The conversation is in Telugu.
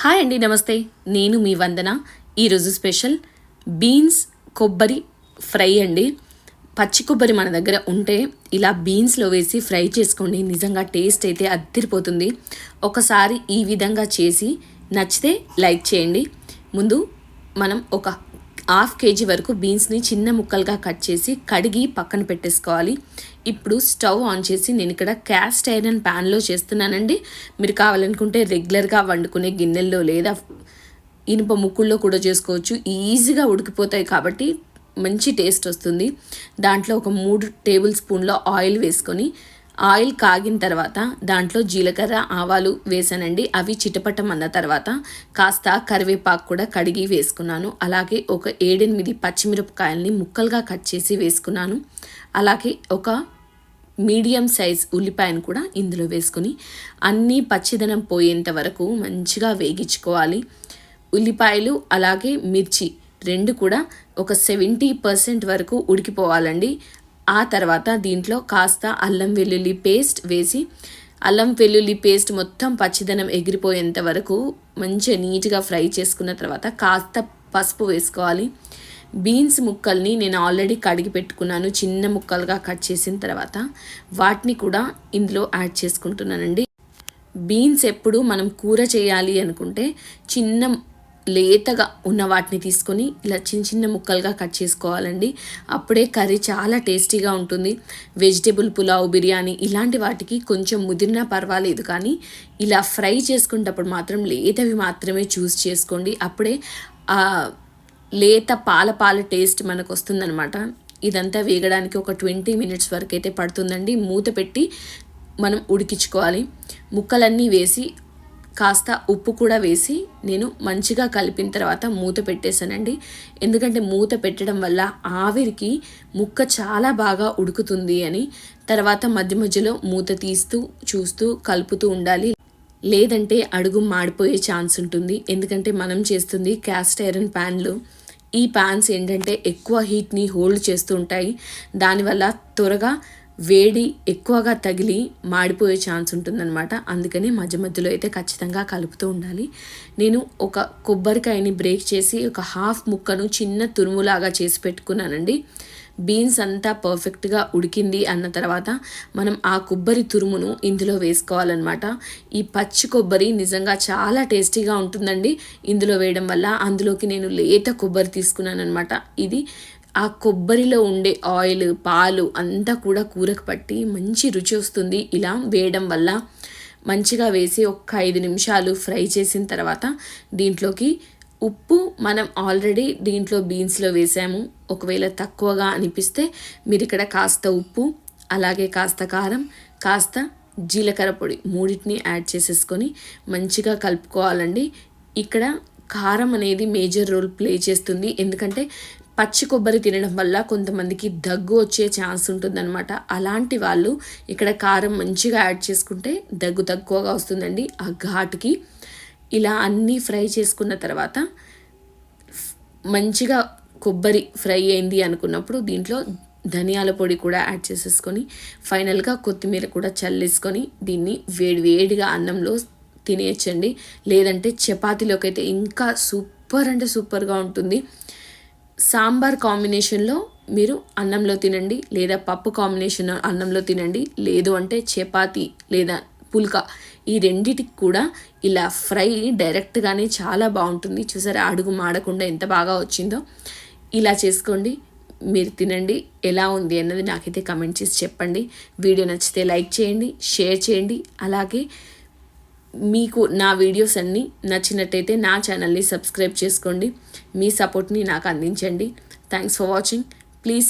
హాయ్ అండి నమస్తే. నేను మీ వందన. ఈరోజు స్పెషల్ బీన్స్ కొబ్బరి ఫ్రై అండి. పచ్చి కొబ్బరి మన దగ్గర ఉంటే ఇలా బీన్స్లో వేసి ఫ్రై చేసుకోండి. నిజంగా టేస్ట్ అయితే అద్దరిపోతుంది. ఒకసారి ఈ విధంగా చేసి నచ్చితే లైక్ చేయండి. ముందు మనం ఒక హాఫ్ కేజీ వరకు బీన్స్ని చిన్న ముక్కలుగా కట్ చేసి కడిగి పక్కన పెట్టేసుకోవాలి. ఇప్పుడు స్టవ్ ఆన్ చేసి నేను ఇక్కడ క్యాస్ట్ ఐరన్ ప్యాన్లో చేస్తున్నానండి. మీరు కావాలనుకుంటే రెగ్యులర్గా వండుకునే గిన్నెల్లో లేదా ఇనుప ముక్కుల్లో కూడా చేసుకోవచ్చు. ఈజీగా ఉడికిపోతాయి కాబట్టి మంచి టేస్ట్ వస్తుంది. దాంట్లో ఒక మూడు టేబుల్ స్పూన్ల ఆయిల్ వేసుకొని ఆయిల్ కాగిన తర్వాత దాంట్లో జీలకర్ర ఆవాలు వేసానండి. అవి చిటపటం అన్న తర్వాత కాస్త కరివేపాకు కూడా కడిగి వేసుకున్నాను. అలాగే ఒక ఏడెనిమిది పచ్చిమిరపకాయల్ని ముక్కలుగా కట్ చేసి వేసుకున్నాను. అలాగే ఒక మీడియం సైజ్ ఉల్లిపాయను కూడా ఇందులో వేసుకుని అన్నీ పచ్చిదనం పోయేంత వరకు మంచిగా వేగించుకోవాలి. ఉల్లిపాయలు అలాగే మిర్చి రెండు కూడా ఒక సెవెంటీ పర్సెంట్ వరకు ఉడికిపోవాలండి. ఆ తర్వాత దీంట్లో కాస్త అల్లం వెల్లుల్లి పేస్ట్ వేసి అల్లం వెల్లుల్లి పేస్ట్ మొత్తం పచ్చిదనం ఎగిరిపోయేంత వరకు మంచిగా నీట్గా ఫ్రై చేసుకున్న తర్వాత కాస్త పసుపు వేసుకోవాలి. బీన్స్ ముక్కల్ని నేను ఆల్రెడీ కడిగి పెట్టుకున్నాను. చిన్న ముక్కలుగా కట్ చేసిన తర్వాత వాటిని కూడా ఇందులో యాడ్ చేసుకుంటున్నానండి. బీన్స్ ఎప్పుడు మనం కూర చేయాలి అనుకుంటే చిన్న లేతగా ఉన్న వాటిని తీసుకొని ఇలా చిన్న చిన్న ముక్కలుగా కట్ చేసుకోవాలండి. అప్పుడే కర్రీ చాలా టేస్టీగా ఉంటుంది. వెజిటేబుల్ పులావ్ బిర్యానీ ఇలాంటి వాటికి కొంచెం ముదిరినా పర్వాలేదు కానీ ఇలా ఫ్రై చేసుకునేటప్పుడు మాత్రం లేతవి మాత్రమే చూస్ చేసుకోండి. అప్పుడే లేత పాల పాల టేస్ట్ మనకు వస్తుందనమాట ఇదంతా వేగడానికి ఒక ట్వంటీ మినిట్స్ వరకు అయితే పడుతుందండి. మూత పెట్టి మనం ఉడికించుకోవాలి. ముక్కలన్నీ వేసి కాస్త ఉప్పు కూడా వేసి నేను మంచిగా కలిపిన తర్వాత మూత పెట్టేశానండి. ఎందుకంటే మూత పెట్టడం వల్ల ఆవిరికి ముక్క చాలా బాగా ఉడుకుతుంది అని తర్వాత మధ్య మధ్యలో మూత తీస్తూ చూస్తూ కలుపుతూ ఉండాలి. లేదంటే అడుగు మాడిపోయే ఛాన్స్ ఉంటుంది. ఎందుకంటే మనం చేస్తుంది క్యాస్ట్ ఐరన్ ప్యాన్లు. ఈ ప్యాన్స్ ఏంటంటే ఎక్కువ హీట్ని హోల్డ్ చేస్తూ ఉంటాయి. దానివల్ల త్వరగా వేడి ఎక్కువగా తగిలి మాడిపోయే ఛాన్స్ ఉంటుందన్నమాట. అందుకని మధ్య మధ్యలో అయితే ఖచ్చితంగా కలుపుతూ ఉండాలి. నేను ఒక కొబ్బరికాయని బ్రేక్ చేసి ఒక హాఫ్ ముక్కను చిన్న తురుములాగా చేసి పెట్టుకున్నానండి. బీన్స్ అంతా పర్ఫెక్ట్గా ఉడికింది అన్న తర్వాత మనం ఆ కొబ్బరి తురుమును ఇందులో వేసుకోవాలన్నమాట. ఈ పచ్చి కొబ్బరి నిజంగా చాలా టేస్టీగా ఉంటుందండి. ఇందులో వేయడం వల్ల అందులోకి నేను లేత కొబ్బరి తీసుకున్నాను అనమాట ఇది ఆ కొబ్బరిలో ఉండే ఆయిల్ పాలు అంతా కూడా కూరకు పట్టి మంచి రుచి వస్తుంది. ఇలా వేయడం వల్ల మంచిగా వేసి ఒక ఐదు నిమిషాలు ఫ్రై చేసిన తర్వాత దీంట్లోకి ఉప్పు మనం ఆల్రెడీ దీంట్లో బీన్స్లో వేసాము. ఒకవేళ తక్కువగా అనిపిస్తే మీరు ఇక్కడ కాస్త ఉప్పు అలాగే కాస్త కారం కాస్త జీలకర్ర పొడి మూడింటిని యాడ్ చేసేసుకొని మంచిగా కలుపుకోవాలండి. ఇక్కడ కారం అనేది మేజర్ రోల్ ప్లే చేస్తుంది. ఎందుకంటే పచ్చి కొబ్బరి తినడం వల్ల కొంతమందికి దగ్గు వచ్చే ఛాన్స్ ఉంటుందన్నమాట. అలాంటి వాళ్ళు ఇక్కడ కారం మంచిగా యాడ్ చేసుకుంటే దగ్గు తక్కువగా వస్తుందండి. ఆ ఘాటుకి ఇలా అన్నీ ఫ్రై చేసుకున్న తర్వాత మంచిగా కొబ్బరి ఫ్రై అయింది అనుకున్నప్పుడు దీంట్లో ధనియాల పొడి కూడా యాడ్ చేసేసుకొని ఫైనల్గా కొత్తిమీర కూడా చల్లేసుకొని దీన్ని వేడి వేడిగా అన్నంలో తినేయచ్చండి. లేదంటే చపాతీలోకి అయితే ఇంకా సూపర్ అంటే సూపర్గా ఉంటుంది. సాంబార్ కాంబినేషన్లో మీరు అన్నంలో తినండి లేదా పప్పు కాంబినేషన్ అన్నంలో తినండి. లేదు అంటే చపాతి లేదా పుల్కా ఈ రెండిటికి కూడా ఇలా ఫ్రై డైరెక్ట్గానే చాలా బాగుంటుంది. చూసారా అడుగు మాడకుండా ఎంత బాగా వచ్చిందో. ఇలా చేసుకోండి మీరు తినండి ఎలా ఉంది అన్నది నాకైతే కమెంట్ చేసి చెప్పండి. వీడియో నచ్చితే లైక్ చేయండి షేర్ చేయండి. అలాగే మీకు నా వీడియోస్ అన్నీ నచ్చినట్టయితే నా ఛానల్ని సబ్స్క్రైబ్ చేసుకోండి. మీ సపోర్ట్ని నాకు అందించండి. Thanks for watching please